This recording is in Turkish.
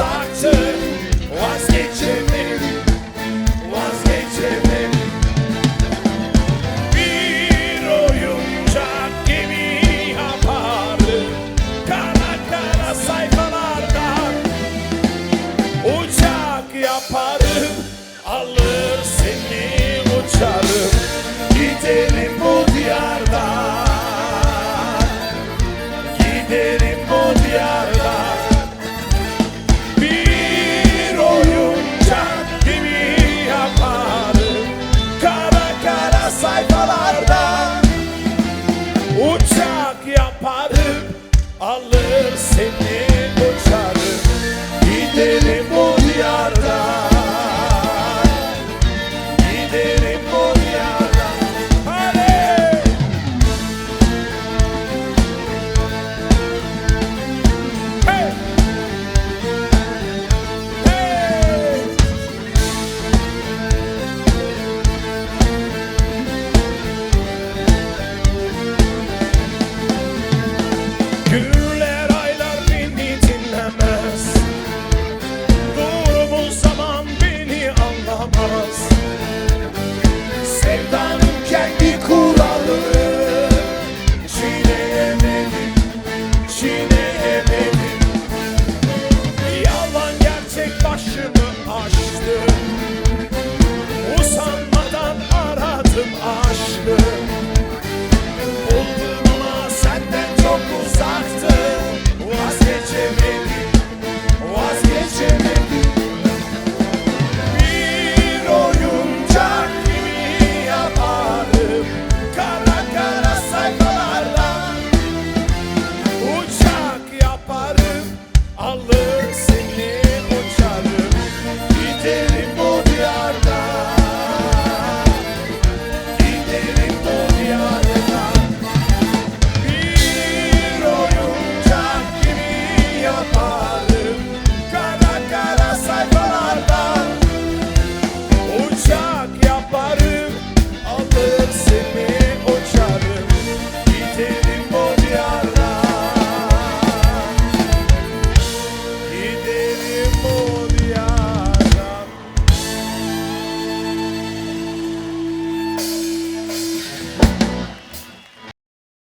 artık vazgeçemem Bir oyuncak gibi yapardı Kara kara sayfalardan Uçak yaparım alır It's